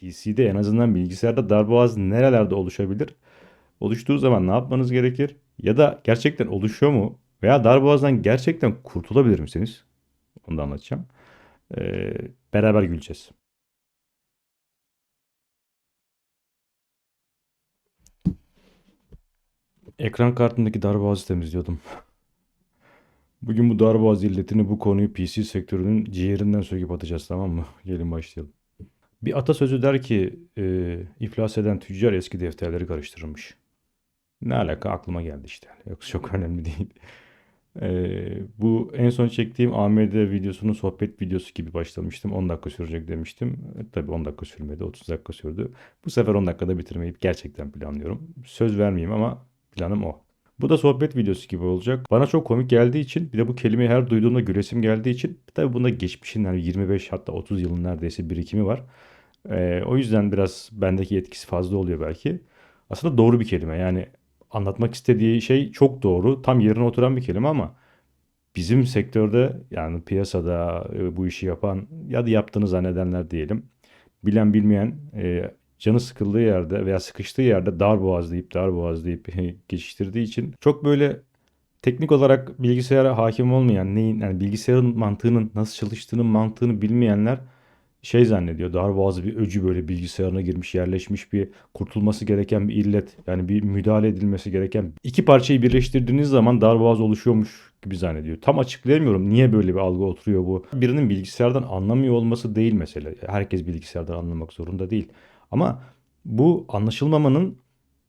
PC'de en azından bilgisayarda darboğaz nerelerde oluşabilir? Oluştuğu zaman ne yapmanız gerekir? Ya da gerçekten oluşuyor mu? Veya darboğazdan gerçekten kurtulabilir misiniz? Onu da anlatacağım. Ee, beraber güleceğiz. Ekran kartındaki darboğazı temizliyordum. Bugün bu darboğaz illetini, bu konuyu PC sektörünün ciğerinden söküp atacağız tamam mı? Gelin başlayalım. Bir atasözü der ki e, iflas eden tüccar eski defterleri karıştırırmış. Ne alaka aklıma geldi işte. Yoksa çok önemli değil. E, bu en son çektiğim AMD videosunun sohbet videosu gibi başlamıştım. 10 dakika sürecek demiştim. E, tabii 10 dakika sürmedi. 30 dakika sürdü. Bu sefer 10 dakikada bitirmeyi gerçekten planlıyorum. Söz vermeyeyim ama planım o. Bu da sohbet videosu gibi olacak. Bana çok komik geldiği için bir de bu kelimeyi her duyduğumda gülesim geldiği için tabii bunda geçmişin yani 25 hatta 30 yılın neredeyse birikimi var. Ee, o yüzden biraz bendeki etkisi fazla oluyor belki. Aslında doğru bir kelime yani anlatmak istediği şey çok doğru. Tam yerine oturan bir kelime ama bizim sektörde yani piyasada e, bu işi yapan ya da yaptığını zannedenler diyelim. Bilen bilmeyen e, canı sıkıldığı yerde veya sıkıştığı yerde dar boğazlayıp dar boğazlayıp geçiştirdiği için çok böyle teknik olarak bilgisayara hakim olmayan neyin yani bilgisayarın mantığının nasıl çalıştığının mantığını bilmeyenler şey zannediyor. Darboğazı bir öcü böyle bilgisayarına girmiş, yerleşmiş bir kurtulması gereken bir illet. Yani bir müdahale edilmesi gereken iki parçayı birleştirdiğiniz zaman darboğaz oluşuyormuş gibi zannediyor. Tam açıklayamıyorum niye böyle bir algı oturuyor bu. Birinin bilgisayardan anlamıyor olması değil mesele. Herkes bilgisayardan anlamak zorunda değil. Ama bu anlaşılmamanın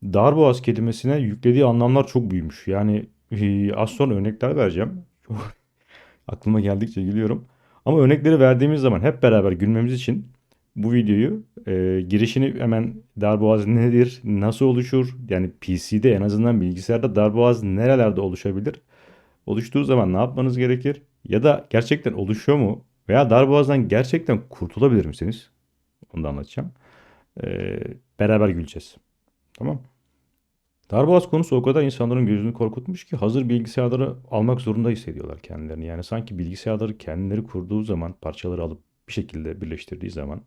darboğaz kelimesine yüklediği anlamlar çok büyümüş. Yani az sonra örnekler vereceğim. Aklıma geldikçe gülüyorum. Ama örnekleri verdiğimiz zaman hep beraber gülmemiz için bu videoyu e, girişini hemen darboğaz nedir, nasıl oluşur? Yani PC'de en azından bilgisayarda darboğaz nerelerde oluşabilir? Oluştuğu zaman ne yapmanız gerekir? Ya da gerçekten oluşuyor mu? Veya darboğazdan gerçekten kurtulabilir misiniz? Onu da anlatacağım. Ee, beraber güleceğiz. Tamam. Darboğaz konusu o kadar insanların gözünü korkutmuş ki hazır bilgisayarları almak zorunda hissediyorlar kendilerini. Yani sanki bilgisayarları kendileri kurduğu zaman parçaları alıp bir şekilde birleştirdiği zaman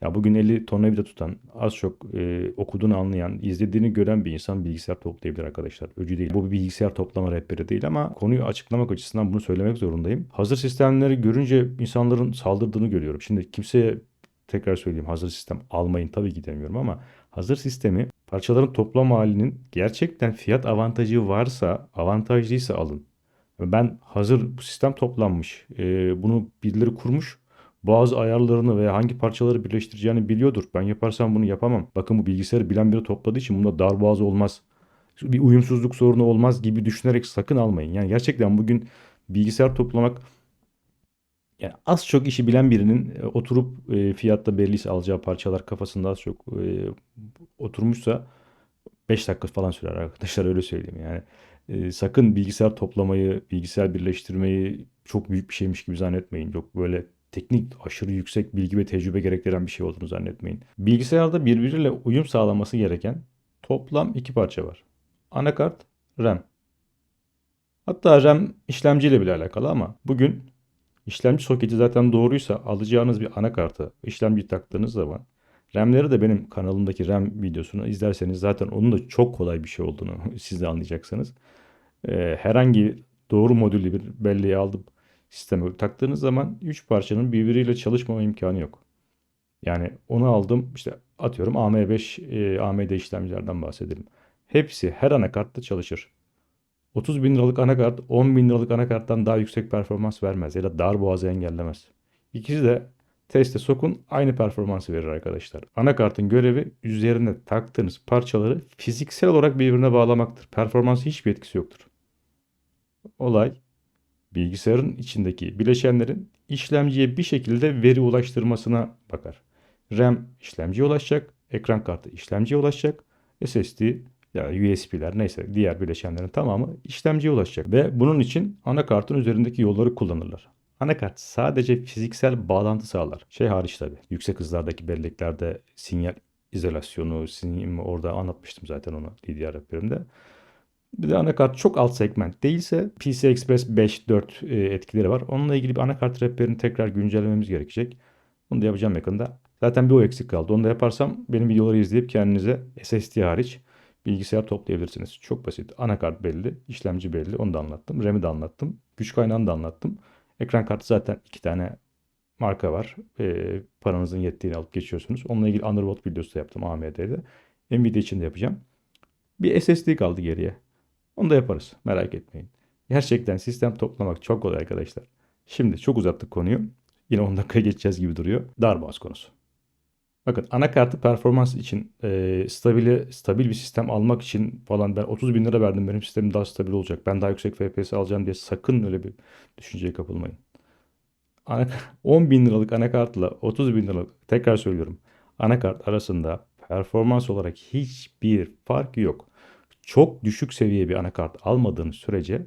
ya bugün eli tornavida tutan, az çok e, okuduğunu anlayan, izlediğini gören bir insan bilgisayar toplayabilir arkadaşlar. Öcü değil. Bu bir bilgisayar toplama rehberi değil ama konuyu açıklamak açısından bunu söylemek zorundayım. Hazır sistemleri görünce insanların saldırdığını görüyorum. Şimdi kimseye tekrar söyleyeyim hazır sistem almayın tabii ki demiyorum ama hazır sistemi parçaların toplam halinin gerçekten fiyat avantajı varsa avantajlıysa alın. Ben hazır bu sistem toplanmış e, bunu birileri kurmuş bazı ayarlarını veya hangi parçaları birleştireceğini biliyordur. Ben yaparsam bunu yapamam. Bakın bu bilgisayarı bilen biri topladığı için bunda darboğaz olmaz. Bir uyumsuzluk sorunu olmaz gibi düşünerek sakın almayın. Yani gerçekten bugün bilgisayar toplamak yani az çok işi bilen birinin e, oturup e, fiyatta belliyse alacağı parçalar kafasında az çok e, oturmuşsa 5 dakika falan sürer arkadaşlar öyle söyleyeyim yani. E, sakın bilgisayar toplamayı, bilgisayar birleştirmeyi çok büyük bir şeymiş gibi zannetmeyin. Yok böyle teknik aşırı yüksek bilgi ve tecrübe gerektiren bir şey olduğunu zannetmeyin. Bilgisayarda birbiriyle uyum sağlaması gereken toplam iki parça var. Anakart, RAM. Hatta RAM işlemciyle bile alakalı ama bugün İşlemci soketi zaten doğruysa alacağınız bir anakartı işlemci taktığınız zaman RAM'leri de benim kanalımdaki RAM videosunu izlerseniz zaten onun da çok kolay bir şey olduğunu siz de anlayacaksınız. Ee, herhangi doğru modülü bir belleği alıp sisteme taktığınız zaman 3 parçanın birbiriyle çalışmama imkanı yok. Yani onu aldım işte atıyorum AM5 e, AMD işlemcilerden bahsedelim. Hepsi her anakartta çalışır. 30 bin liralık anakart 10 bin liralık anakarttan daha yüksek performans vermez ya da dar boğazı engellemez. İkisi de teste sokun aynı performansı verir arkadaşlar. Anakartın görevi üzerine taktığınız parçaları fiziksel olarak birbirine bağlamaktır. Performansı hiçbir etkisi yoktur. Olay bilgisayarın içindeki bileşenlerin işlemciye bir şekilde veri ulaştırmasına bakar. RAM işlemciye ulaşacak, ekran kartı işlemciye ulaşacak, SSD yani USB'ler neyse diğer bileşenlerin tamamı işlemciye ulaşacak. Ve bunun için anakartın üzerindeki yolları kullanırlar. Anakart sadece fiziksel bağlantı sağlar. Şey hariç tabi. Yüksek hızlardaki belleklerde sinyal izolasyonu, sinyal, orada anlatmıştım zaten onu DDR rehberimde. Bir de anakart çok alt segment değilse PC Express 5.4 e, etkileri var. Onunla ilgili bir anakart rehberini tekrar güncellememiz gerekecek. Bunu da yapacağım yakında. Zaten bir o eksik kaldı. Onu da yaparsam benim videoları izleyip kendinize SSD hariç bilgisayar toplayabilirsiniz. Çok basit. Anakart belli, işlemci belli. Onu da anlattım. RAM'i de anlattım. Güç kaynağını da anlattım. Ekran kartı zaten iki tane marka var. E, paranızın yettiğini alıp geçiyorsunuz. Onunla ilgili Underworld videosu da yaptım AMD'de. Nvidia için de yapacağım. Bir SSD kaldı geriye. Onu da yaparız. Merak etmeyin. Gerçekten sistem toplamak çok kolay arkadaşlar. Şimdi çok uzattık konuyu. Yine 10 dakika geçeceğiz gibi duruyor. Darboğaz konusu. Bakın anakartı performans için e, stabili, stabil bir sistem almak için falan ben 30 bin lira verdim benim sistemim daha stabil olacak. Ben daha yüksek FPS alacağım diye sakın öyle bir düşünceye kapılmayın. Ana, 10 bin liralık anakartla 30 bin liralık tekrar söylüyorum. Anakart arasında performans olarak hiçbir fark yok. Çok düşük seviye bir anakart almadığınız sürece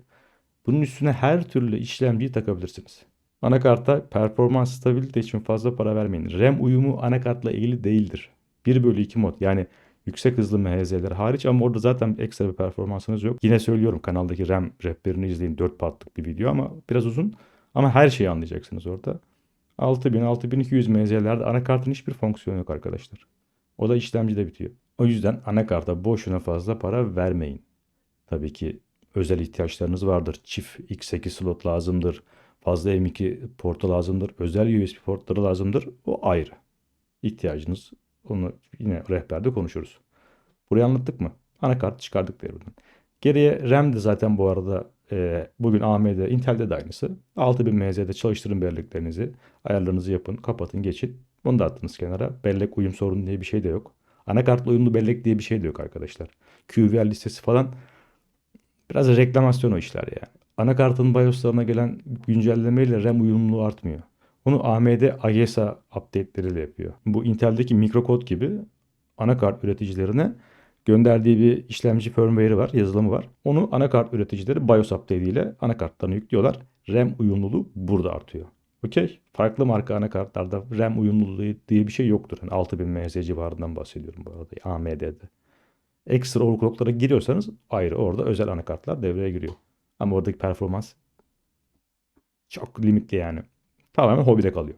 bunun üstüne her türlü işlemciyi takabilirsiniz. Anakarta performans stabilite için fazla para vermeyin. RAM uyumu anakartla ilgili değildir. 1 bölü 2 mod yani yüksek hızlı MHZ'ler hariç ama orada zaten ekstra bir performansınız yok. Yine söylüyorum kanaldaki RAM rehberini izleyin 4 partlık bir video ama biraz uzun ama her şeyi anlayacaksınız orada. 6000 6200 MHZ'lerde anakartın hiçbir fonksiyonu yok arkadaşlar. O da işlemcide bitiyor. O yüzden anakarta boşuna fazla para vermeyin. Tabii ki özel ihtiyaçlarınız vardır. Çift X8 slot lazımdır. Fazla M2 portu lazımdır. Özel USB portları lazımdır. O ayrı. İhtiyacınız onu yine rehberde konuşuruz. Burayı anlattık mı? Anakart çıkardık devrinden. Geriye RAM de zaten bu arada e, bugün AMD, Intel'de de aynısı. 6000 MHz'de çalıştırın belleklerinizi. Ayarlarınızı yapın, kapatın, geçin. Bunu da attınız kenara. Bellek uyum sorunu diye bir şey de yok. Anakartla uyumlu bellek diye bir şey de yok arkadaşlar. QVR listesi falan biraz reklamasyon o işler yani. Anakartın BIOS'larına gelen güncellemeyle RAM uyumluluğu artmıyor. Onu AMD AGESA update'leriyle yapıyor. Bu Intel'deki mikrokod gibi anakart üreticilerine gönderdiği bir işlemci firmware'i var, yazılımı var. Onu anakart üreticileri BIOS update ile anakartlarına yüklüyorlar. RAM uyumluluğu burada artıyor. Okey. Farklı marka anakartlarda RAM uyumluluğu diye bir şey yoktur. Yani 6000 MHz civarından bahsediyorum bu arada AMD'de. Ekstra overclocklara giriyorsanız ayrı orada özel anakartlar devreye giriyor. Ama oradaki performans çok limitli yani. Tamamen hobide kalıyor.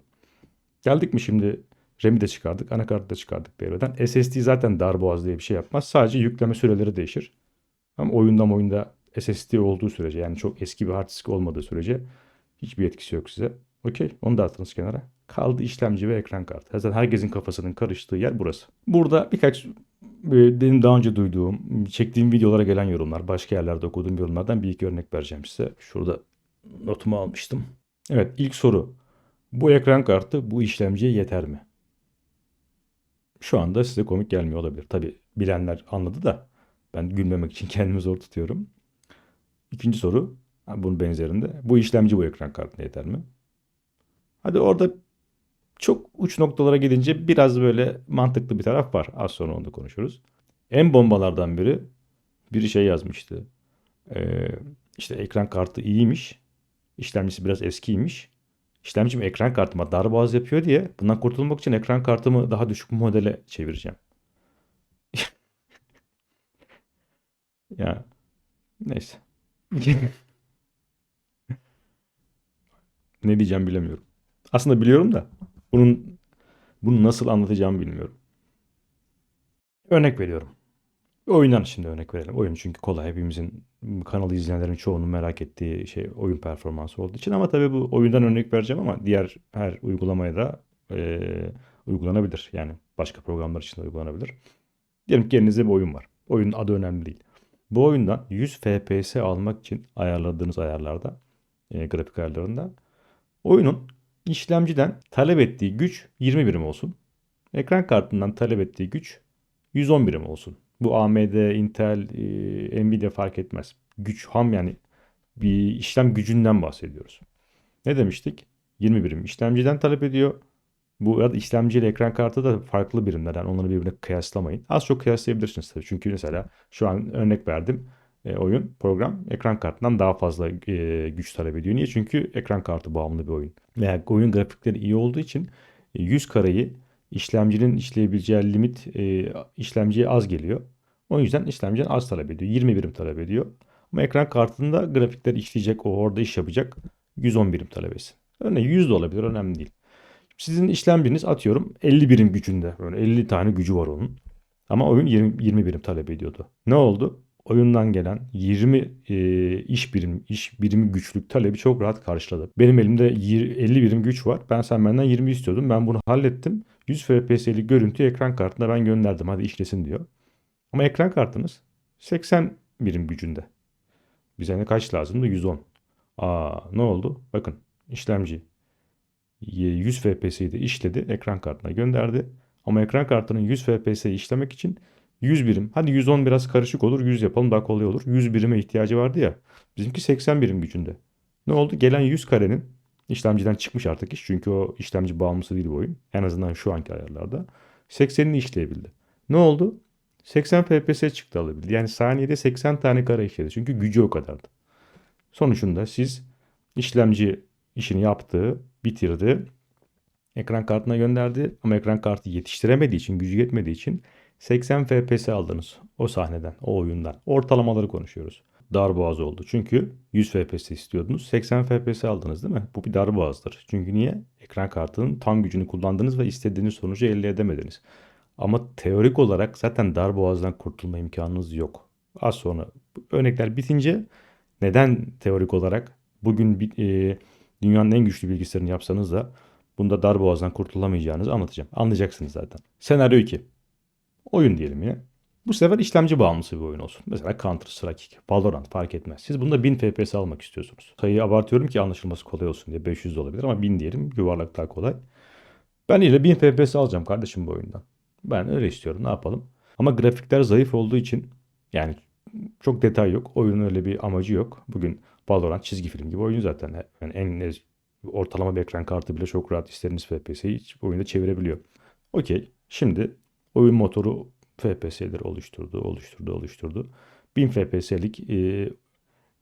Geldik mi şimdi RAM'i de çıkardık, anakartı da çıkardık devreden. SSD zaten darboğaz diye bir şey yapmaz. Sadece yükleme süreleri değişir. Ama oyunda oyunda SSD olduğu sürece yani çok eski bir hard disk olmadığı sürece hiçbir etkisi yok size. Okey onu da attınız kenara. Kaldı işlemci ve ekran kartı. Zaten herkesin kafasının karıştığı yer burası. Burada birkaç benim daha önce duyduğum, çektiğim videolara gelen yorumlar, başka yerlerde okuduğum yorumlardan bir iki örnek vereceğim size. Şurada notumu almıştım. Evet ilk soru. Bu ekran kartı bu işlemciye yeter mi? Şu anda size komik gelmiyor olabilir. Tabi bilenler anladı da ben gülmemek için kendimi zor tutuyorum. İkinci soru bunun benzerinde. Bu işlemci bu ekran kartına yeter mi? Hadi orada çok uç noktalara gidince biraz böyle mantıklı bir taraf var. Az sonra onu da konuşuruz. En bombalardan biri bir şey yazmıştı. Ee, işte ekran kartı iyiymiş. İşlemcisi biraz eskiymiş. İşlemcim ekran kartıma darboğaz yapıyor diye bundan kurtulmak için ekran kartımı daha düşük modele çevireceğim. ya neyse. ne diyeceğim bilemiyorum. Aslında biliyorum da bunun bunu nasıl anlatacağımı bilmiyorum. Örnek veriyorum. Oyundan şimdi örnek verelim. Oyun çünkü kolay. Hepimizin kanalı izleyenlerin çoğunun merak ettiği şey oyun performansı olduğu için. Ama tabii bu oyundan örnek vereceğim ama diğer her uygulamaya da e, uygulanabilir. Yani başka programlar için de uygulanabilir. Diyelim ki elinizde bir oyun var. Oyunun adı önemli değil. Bu oyundan 100 FPS almak için ayarladığınız ayarlarda, e, grafik ayarlarında oyunun işlemciden talep ettiği güç 20 birim olsun. Ekran kartından talep ettiği güç 110 birim olsun. Bu AMD, Intel, e, Nvidia fark etmez. Güç ham yani bir işlem gücünden bahsediyoruz. Ne demiştik? 20 birim işlemciden talep ediyor. Bu arada işlemci ile ekran kartı da farklı birimler. Yani onları birbirine kıyaslamayın. Az çok kıyaslayabilirsiniz tabii. Çünkü mesela şu an örnek verdim. E, oyun, program ekran kartından daha fazla e, güç talep ediyor. Niye? Çünkü ekran kartı bağımlı bir oyun. Veya oyun grafikleri iyi olduğu için 100 kareyi işlemcinin işleyebileceği limit e, işlemciye az geliyor. O yüzden işlemciden az talep ediyor. 20 birim talep ediyor. Ama ekran kartında grafikler işleyecek, o orada iş yapacak 110 birim talep etsin. Örneğin 100 de olabilir, önemli değil. Sizin işlemciniz atıyorum 50 birim gücünde. Böyle 50 tane gücü var onun. Ama oyun 20, 20 birim talep ediyordu. Ne oldu? Oyundan gelen 20 e, iş birim iş birimi güçlük talebi çok rahat karşıladı. Benim elimde 50 birim güç var. Ben sen benden 20 istiyordum. Ben bunu hallettim. 100 FPS'lik görüntüyü ekran kartına ben gönderdim. Hadi işlesin diyor. Ama ekran kartınız 80 birim gücünde. Bize ne kaç lazımdı? 110. Aa ne oldu? Bakın işlemci 100 FPS'yi de işledi. Ekran kartına gönderdi. Ama ekran kartının 100 FPS'yi işlemek için 100 birim. Hadi 110 biraz karışık olur. 100 yapalım daha kolay olur. 100 birime ihtiyacı vardı ya. Bizimki 80 birim gücünde. Ne oldu? Gelen 100 karenin işlemciden çıkmış artık iş. Çünkü o işlemci bağımlısı değil bu oyun. En azından şu anki ayarlarda. 80'ini işleyebildi. Ne oldu? 80 FPS çıktı alabildi. Yani saniyede 80 tane kare işledi. Çünkü gücü o kadardı. Sonuçunda siz işlemci işini yaptı, bitirdi. Ekran kartına gönderdi ama ekran kartı yetiştiremediği için, gücü yetmediği için 80 FPS aldınız o sahneden, o oyundan. Ortalamaları konuşuyoruz. Darboğaz oldu. Çünkü 100 FPS istiyordunuz. 80 FPS aldınız değil mi? Bu bir darboğazdır. Çünkü niye? Ekran kartının tam gücünü kullandınız ve istediğiniz sonucu elde edemediniz. Ama teorik olarak zaten darboğazdan kurtulma imkanınız yok. Az sonra örnekler bitince neden teorik olarak bugün e, dünyanın en güçlü bilgisayarını yapsanız da bunda darboğazdan kurtulamayacağınızı anlatacağım. Anlayacaksınız zaten. Senaryo 2. Oyun diyelim yine. Bu sefer işlemci bağımlısı bir oyun olsun. Mesela Counter Strike, Valorant fark etmez. Siz bunda 1000 FPS almak istiyorsunuz. Sayıyı abartıyorum ki anlaşılması kolay olsun diye. 500 de olabilir ama 1000 diyelim. Yuvarlak daha kolay. Ben ile 1000 FPS alacağım kardeşim bu oyundan. Ben öyle istiyorum. Ne yapalım? Ama grafikler zayıf olduğu için yani çok detay yok. Oyunun öyle bir amacı yok. Bugün Valorant çizgi film gibi oyun zaten. Yani en ortalama bir ekran kartı bile çok rahat istediğiniz FPS'yi oyunda çevirebiliyor. Okey. Şimdi oyun motoru FPS'leri oluşturdu, oluşturdu, oluşturdu. 1000 FPS'lik e,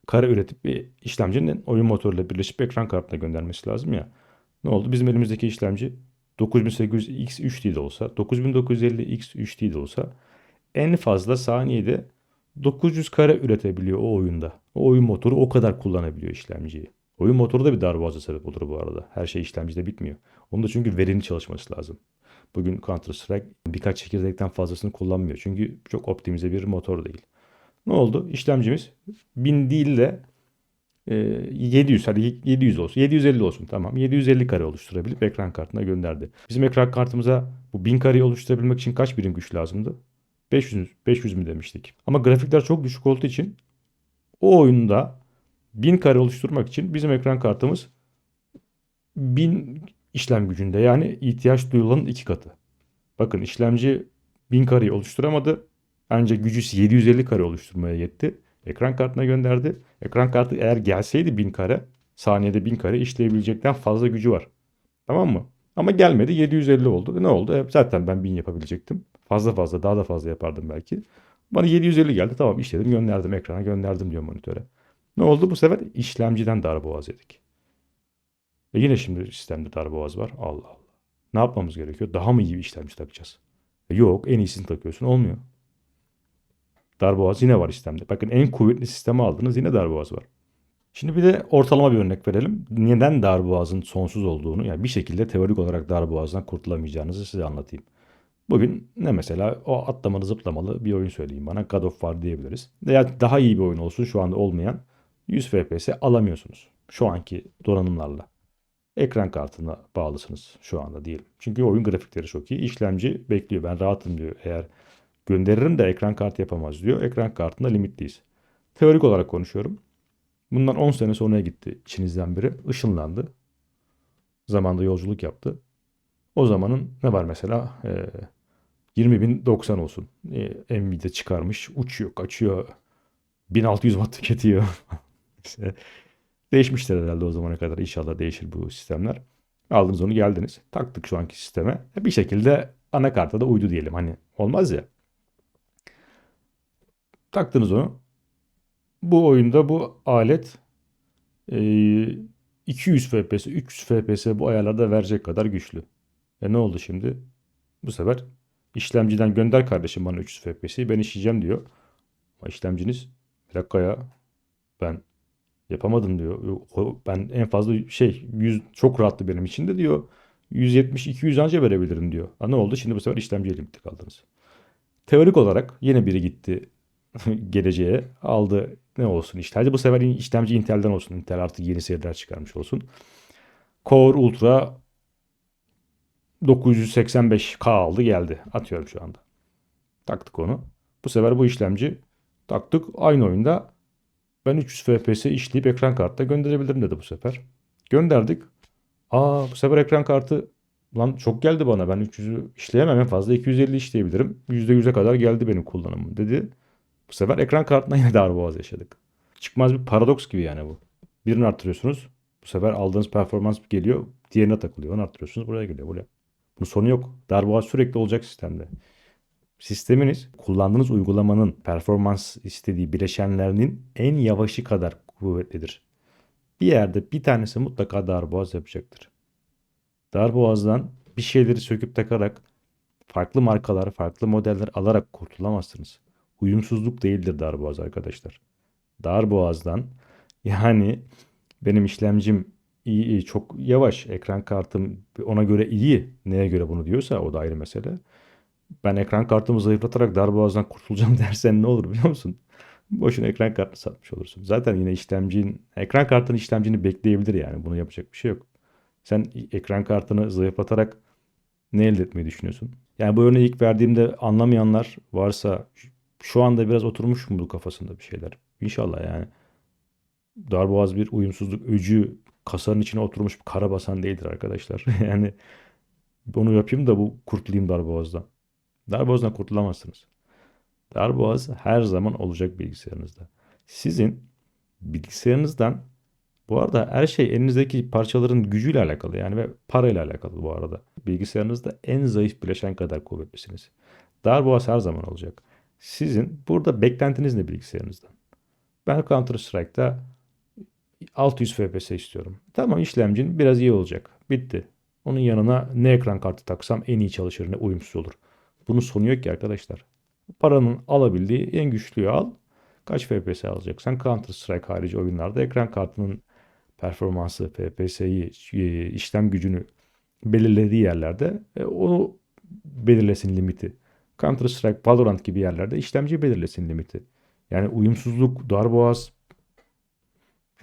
kare üretip bir işlemcinin oyun motoruyla birleşip ekran kartına göndermesi lazım ya. Ne oldu? Bizim elimizdeki işlemci 9800X3D de olsa, 9950X3D de olsa en fazla saniyede 900 kare üretebiliyor o oyunda. O oyun motoru o kadar kullanabiliyor işlemciyi. Oyun motoru da bir darboğaza sebep olur bu arada. Her şey işlemcide bitmiyor. Onun da çünkü verimli çalışması lazım. Bugün Counter Strike birkaç çekirdekten fazlasını kullanmıyor. Çünkü çok optimize bir motor değil. Ne oldu? İşlemcimiz 1000 değil de 700 hadi 700 olsun. 750 olsun tamam. 750 kare oluşturabilip ekran kartına gönderdi. Bizim ekran kartımıza bu 1000 kareyi oluşturabilmek için kaç birim güç lazımdı? 500 500 mü demiştik. Ama grafikler çok düşük olduğu için o oyunda 1000 kare oluşturmak için bizim ekran kartımız 1000 işlem gücünde yani ihtiyaç duyulanın iki katı. Bakın işlemci 1000 kareyi oluşturamadı. Ancak gücü 750 kare oluşturmaya yetti. Ekran kartına gönderdi. Ekran kartı eğer gelseydi 1000 kare saniyede 1000 kare işleyebilecekten fazla gücü var. Tamam mı? Ama gelmedi 750 oldu. Ne oldu? E, zaten ben 1000 yapabilecektim. Fazla fazla daha da fazla yapardım belki. Bana 750 geldi. Tamam işledim gönderdim ekrana gönderdim diyor monitöre. Ne oldu? Bu sefer işlemciden darboğaz yedik. Ve yine şimdi sistemde darboğaz var. Allah Allah. Ne yapmamız gerekiyor? Daha mı iyi bir işlemci takacağız? E yok en iyisini takıyorsun olmuyor. Darboğaz yine var sistemde. Bakın en kuvvetli sistemi aldınız yine darboğaz var. Şimdi bir de ortalama bir örnek verelim. Neden darboğazın sonsuz olduğunu yani bir şekilde teorik olarak darboğazdan kurtulamayacağınızı size anlatayım. Bugün ne mesela o atlamalı zıplamalı bir oyun söyleyeyim bana God of War diyebiliriz. Veya daha iyi bir oyun olsun şu anda olmayan 100 FPS alamıyorsunuz şu anki donanımlarla. Ekran kartına bağlısınız şu anda diyelim. Çünkü oyun grafikleri çok iyi. İşlemci bekliyor ben rahatım diyor. Eğer gönderirim de ekran kartı yapamaz diyor. Ekran kartında limitliyiz. Teorik olarak konuşuyorum. Bundan 10 sene sonraya gitti içinizden biri. Işınlandı. Zamanda yolculuk yaptı. O zamanın ne var mesela? Ee, 20.090 olsun. Ee, Nvidia çıkarmış. Uçuyor, kaçıyor. 1600 watt tüketiyor. değişmiştir herhalde o zamana kadar. İnşallah değişir bu sistemler. Aldınız onu geldiniz. Taktık şu anki sisteme. Bir şekilde anakarta da uydu diyelim. Hani olmaz ya. Taktınız onu. Bu oyunda bu alet e, 200 FPS, 300 FPS bu ayarlarda verecek kadar güçlü. E ne oldu şimdi? Bu sefer işlemciden gönder kardeşim bana 300 FPS'yi ben işleyeceğim diyor. Ama işlemciniz bir dakika ya ben yapamadım diyor. Ben en fazla şey 100 çok rahattı benim için de diyor. 170-200 anca verebilirim diyor. Ha, ne oldu? Şimdi bu sefer işlemci limitli kaldınız. Teorik olarak yine biri gitti geleceğe aldı ne olsun işte. Hadi bu sefer işlemci Intel'den olsun. Intel artık yeni seriler çıkarmış olsun. Core Ultra 985K aldı geldi. Atıyorum şu anda. Taktık onu. Bu sefer bu işlemci taktık. Aynı oyunda ben 300 FPS işleyip ekran kartına gönderebilirim dedi bu sefer. Gönderdik. Aa bu sefer ekran kartı lan çok geldi bana. Ben 300'ü işleyemem en fazla 250 işleyebilirim. %100'e kadar geldi benim kullanımım dedi. Bu sefer ekran kartına yine darboğaz yaşadık. Çıkmaz bir paradoks gibi yani bu. Birini arttırıyorsunuz. Bu sefer aldığınız performans geliyor. Diğerine takılıyor. Onu arttırıyorsunuz. Buraya geliyor. Buraya. Bunun sonu yok. Darboğaz sürekli olacak sistemde. Sisteminiz kullandığınız uygulamanın performans istediği bileşenlerinin en yavaşı kadar kuvvetlidir. Bir yerde bir tanesi mutlaka darboğaz yapacaktır. Darboğazdan bir şeyleri söküp takarak farklı markalar, farklı modeller alarak kurtulamazsınız. Uyumsuzluk değildir darboğaz arkadaşlar. Darboğazdan yani benim işlemcim iyi, iyi, çok yavaş, ekran kartım ona göre iyi. Neye göre bunu diyorsa o da ayrı mesele. Ben ekran kartımı zayıflatarak darboğazdan kurtulacağım dersen ne olur biliyor musun? Boşuna ekran kartını satmış olursun. Zaten yine işlemcin, ekran kartının işlemcini bekleyebilir yani. Bunu yapacak bir şey yok. Sen ekran kartını zayıflatarak ne elde etmeyi düşünüyorsun? Yani bu örneği ilk verdiğimde anlamayanlar varsa şu anda biraz oturmuş mu bu kafasında bir şeyler? İnşallah yani. Darboğaz bir uyumsuzluk öcü kasanın içine oturmuş bir kara basan değildir arkadaşlar. yani onu yapayım da bu kurtulayım darboğazdan. Darboğazdan kurtulamazsınız. Darboğaz her zaman olacak bilgisayarınızda. Sizin bilgisayarınızdan bu arada her şey elinizdeki parçaların gücüyle alakalı yani ve parayla alakalı bu arada. Bilgisayarınızda en zayıf bileşen kadar kuvvetlisiniz. Darboğaz her zaman olacak. Sizin burada beklentiniz ne bilgisayarınızdan? Ben Counter Strike'da 600 FPS istiyorum. Tamam işlemcin biraz iyi olacak. Bitti. Onun yanına ne ekran kartı taksam en iyi çalışır ne uyumsuz olur. Bunun sonu yok ki arkadaşlar. Paranın alabildiği en güçlüyü al. Kaç FPS alacaksan Counter Strike harici oyunlarda ekran kartının performansı, FPS'yi, e, işlem gücünü belirlediği yerlerde e, onu belirlesin limiti. Counter Strike, Valorant gibi yerlerde işlemci belirlesin limiti. Yani uyumsuzluk, darboğaz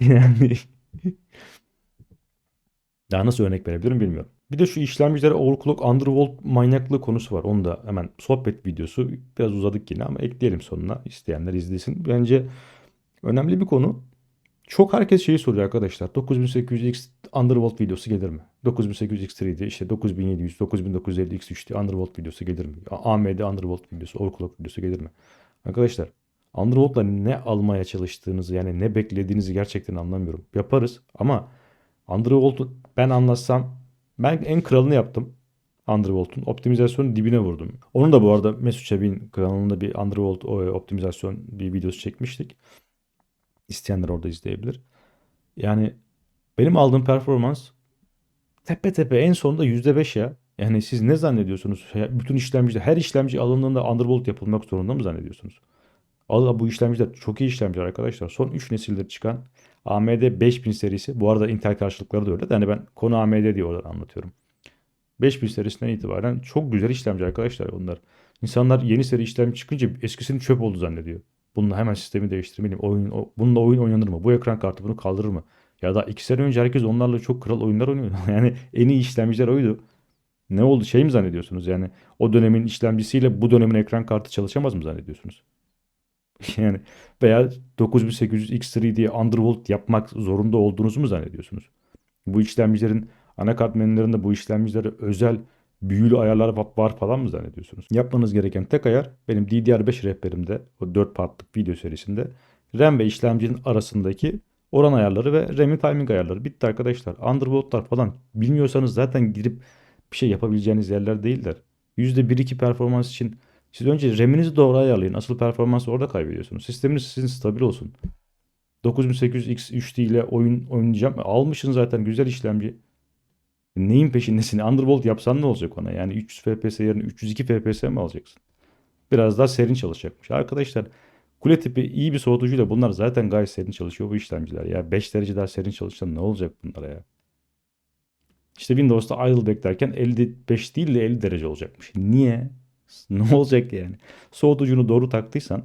yani daha nasıl örnek verebilirim bilmiyorum. Bir de şu işlemcilere overclock, undervolt manyaklığı konusu var. Onu da hemen sohbet videosu biraz uzadık yine ama ekleyelim sonuna. İsteyenler izlesin. Bence önemli bir konu. Çok herkes şeyi soruyor arkadaşlar. 9800X undervolt videosu gelir mi? 9800X3'de işte 9700, 9950X3'te undervolt videosu gelir mi? AMD undervolt videosu, overclock videosu gelir mi? Arkadaşlar undervolt'la ne almaya çalıştığınızı yani ne beklediğinizi gerçekten anlamıyorum. Yaparız ama undervolt'u ben anlatsam ben en kralını yaptım. Undervolt'un optimizasyonu dibine vurdum. Onun da bu arada Mesut Çebi'nin kanalında bir Undervolt optimizasyon bir videosu çekmiştik. İsteyenler orada izleyebilir. Yani benim aldığım performans tepe tepe en sonunda %5 ya. Yani siz ne zannediyorsunuz? Bütün işlemciler, her işlemci alındığında Undervolt yapılmak zorunda mı zannediyorsunuz? Allah bu işlemciler çok iyi işlemciler arkadaşlar. Son 3 nesildir çıkan AMD 5000 serisi. Bu arada Intel karşılıkları da öyle. Yani ben konu AMD diye oradan anlatıyorum. 5000 serisinden itibaren çok güzel işlemci arkadaşlar bunlar. İnsanlar yeni seri işlemci çıkınca eskisinin çöp oldu zannediyor. Bununla hemen sistemi değiştirmeliyim. Oyun, bununla oyun oynanır mı? Bu ekran kartı bunu kaldırır mı? Ya da iki sene önce herkes onlarla çok kral oyunlar oynuyor. yani en iyi işlemciler oydu. Ne oldu? Şey mi zannediyorsunuz? Yani o dönemin işlemcisiyle bu dönemin ekran kartı çalışamaz mı zannediyorsunuz? yani veya 9800 X3 diye undervolt yapmak zorunda olduğunuzu mu zannediyorsunuz? Bu işlemcilerin anakart menülerinde bu işlemcilere özel büyülü ayarlar var falan mı zannediyorsunuz? Yapmanız gereken tek ayar benim DDR5 rehberimde o 4 partlık video serisinde RAM ve işlemcinin arasındaki oran ayarları ve RAM'in timing ayarları. Bitti arkadaşlar. Undervolt'lar falan bilmiyorsanız zaten girip bir şey yapabileceğiniz yerler değiller. %1-2 performans için siz önce RAM'inizi doğru ayarlayın. Asıl performansı orada kaybediyorsunuz. Sisteminiz sizin stabil olsun. 9800X3D ile oyun oynayacağım. Almışsın zaten güzel işlemci. Neyin peşindesin? Undervolt yapsan ne olacak ona? Yani 300 FPS yerine 302 FPS mi alacaksın? Biraz daha serin çalışacakmış. Arkadaşlar kule tipi iyi bir soğutucuyla bunlar zaten gayet serin çalışıyor bu işlemciler. Ya 5 derece daha serin çalışsa ne olacak bunlara ya? İşte Windows'ta idle beklerken 55 değil de 50 derece olacakmış. Niye? Ne olacak yani? Soğutucunu doğru taktıysan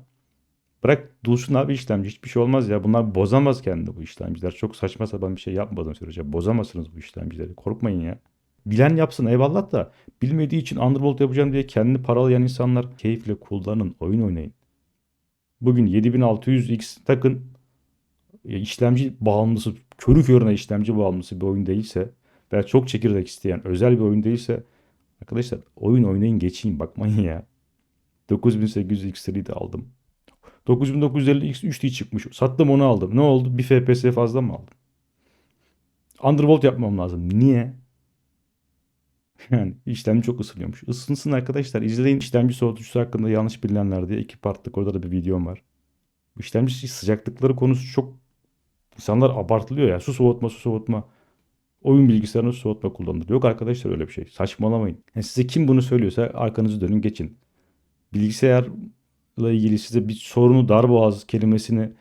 bırak dursun abi işlemci hiçbir şey olmaz ya. Bunlar bozamaz kendini bu işlemciler. Çok saçma sapan bir şey yapmadığım sürece bozamazsınız bu işlemcileri. Korkmayın ya. Bilen yapsın eyvallah da bilmediği için Underworld yapacağım diye kendini paralayan insanlar keyifle kullanın, oyun oynayın. Bugün 7600X takın işlemci bağımlısı, körü körüne işlemci bağımlısı bir oyun değilse veya çok çekirdek isteyen özel bir oyun değilse arkadaşlar oyun oynayın geçeyim bakmayın ya. 9800 X3'yi de aldım. 9950 X3D çıkmış. Sattım onu aldım. Ne oldu? Bir FPS fazla mı aldım? Undervolt yapmam lazım. Niye? Yani işlemci çok ısınıyormuş. Isınsın arkadaşlar. İzleyin işlemci soğutucusu hakkında yanlış bilinenler diye iki partlık orada da bir videom var. Bu işlemci sıcaklıkları konusu çok insanlar abartılıyor ya. Su soğutma, su soğutma. Oyun bilgisayarını soğutma kullanılır. Yok arkadaşlar öyle bir şey. Saçmalamayın. Yani size kim bunu söylüyorsa arkanızı dönün geçin. Bilgisayarla ilgili size bir sorunu darboğaz kelimesini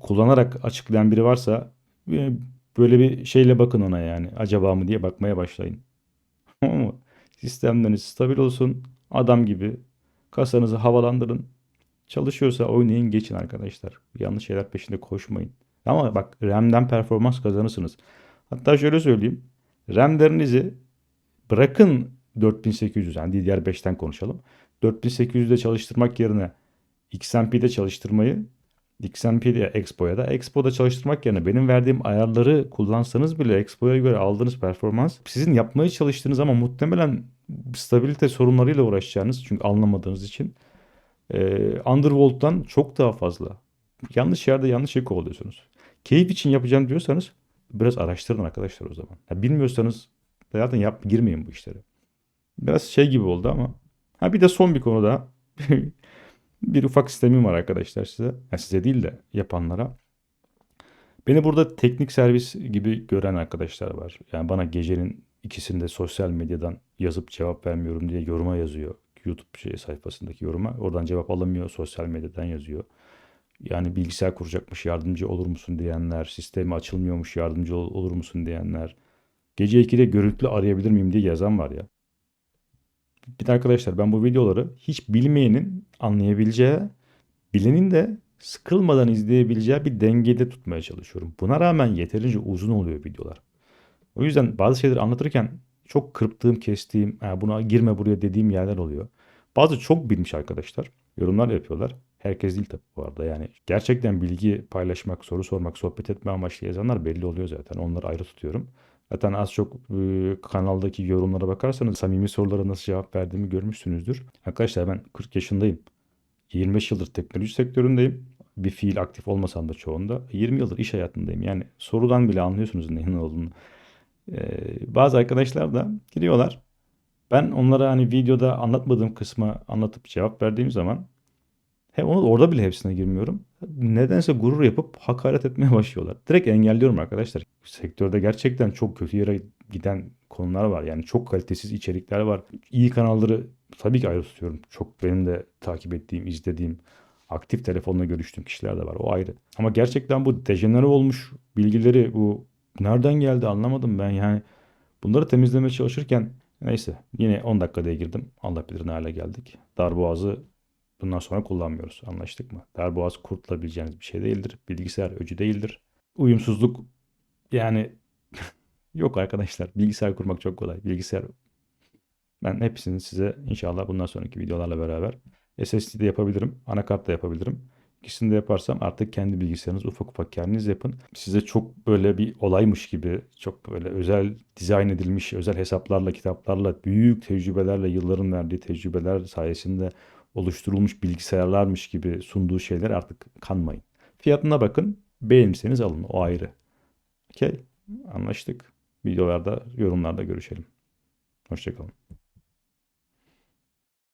kullanarak açıklayan biri varsa e, böyle bir şeyle bakın ona yani. Acaba mı diye bakmaya başlayın. Ama sistemleriniz stabil olsun. Adam gibi kasanızı havalandırın. Çalışıyorsa oynayın geçin arkadaşlar. Yanlış şeyler peşinde koşmayın. Ama bak RAM'den performans kazanırsınız. Hatta şöyle söyleyeyim. RAM'lerinizi bırakın 4800 yani DDR5'ten konuşalım. 4800'de çalıştırmak yerine XMP'de çalıştırmayı XMP'de Expo'ya da Expo'da çalıştırmak yerine benim verdiğim ayarları kullansanız bile Expo'ya göre aldığınız performans sizin yapmaya çalıştığınız ama muhtemelen stabilite sorunlarıyla uğraşacağınız çünkü anlamadığınız için e, Undervolt'tan çok daha fazla. Yanlış yerde yanlış şey kovalıyorsunuz. Keyif için yapacağım diyorsanız biraz araştırın arkadaşlar o zaman. Ya bilmiyorsanız zaten yap, girmeyin bu işlere. Biraz şey gibi oldu ama. Ha bir de son bir konu daha. bir ufak sistemim var arkadaşlar size. Yani size değil de yapanlara. Beni burada teknik servis gibi gören arkadaşlar var. Yani bana gecenin ikisinde sosyal medyadan yazıp cevap vermiyorum diye yoruma yazıyor. YouTube şey sayfasındaki yoruma. Oradan cevap alamıyor. Sosyal medyadan yazıyor. Yani bilgisayar kuracakmış yardımcı olur musun diyenler. Sistemi açılmıyormuş yardımcı ol- olur musun diyenler. Gece 2'de görüntülü arayabilir miyim diye yazan var ya. Bir arkadaşlar ben bu videoları hiç bilmeyenin anlayabileceği, bilenin de sıkılmadan izleyebileceği bir dengede tutmaya çalışıyorum. Buna rağmen yeterince uzun oluyor videolar. O yüzden bazı şeyleri anlatırken çok kırptığım, kestiğim, "Ha, buna girme buraya dediğim yerler oluyor. Bazı çok bilmiş arkadaşlar yorumlar yapıyorlar. Herkes değil tabii bu arada yani. Gerçekten bilgi paylaşmak, soru sormak, sohbet etme amaçlı yazanlar belli oluyor zaten. Onları ayrı tutuyorum. Zaten az çok e, kanaldaki yorumlara bakarsanız samimi sorulara nasıl cevap verdiğimi görmüşsünüzdür. Arkadaşlar ben 40 yaşındayım. 25 yıldır teknoloji sektöründeyim. Bir fiil aktif olmasam da çoğunda. 20 yıldır iş hayatındayım. Yani sorudan bile anlıyorsunuz neyin olduğunu. Ee, bazı arkadaşlar da giriyorlar. Ben onlara hani videoda anlatmadığım kısmı anlatıp cevap verdiğim zaman hem onu orada bile hepsine girmiyorum. Nedense gurur yapıp hakaret etmeye başlıyorlar. Direkt engelliyorum arkadaşlar. Sektörde gerçekten çok kötü yere giden konular var. Yani çok kalitesiz içerikler var. İyi kanalları tabii ki ayrı tutuyorum. Çok benim de takip ettiğim, izlediğim, aktif telefonla görüştüğüm kişiler de var. O ayrı. Ama gerçekten bu dejenere olmuş bilgileri bu nereden geldi anlamadım ben. Yani bunları temizlemeye çalışırken neyse yine 10 dakikada girdim. Allah bilir ne hale geldik. Darboğazı Bundan sonra kullanmıyoruz. Anlaştık mı? Darboğaz kurtulabileceğiniz bir şey değildir. Bilgisayar öcü değildir. Uyumsuzluk yani yok arkadaşlar. Bilgisayar kurmak çok kolay. Bilgisayar ben hepsini size inşallah bundan sonraki videolarla beraber SSD de yapabilirim. Anakart da yapabilirim. İkisini de yaparsam artık kendi bilgisayarınız ufak ufak kendiniz yapın. Size çok böyle bir olaymış gibi, çok böyle özel dizayn edilmiş, özel hesaplarla, kitaplarla, büyük tecrübelerle, yılların verdiği tecrübeler sayesinde oluşturulmuş bilgisayarlarmış gibi sunduğu şeyler artık kanmayın. Fiyatına bakın. Beğenirseniz alın. O ayrı. Okey. Anlaştık. Videolarda, yorumlarda görüşelim. Hoşçakalın.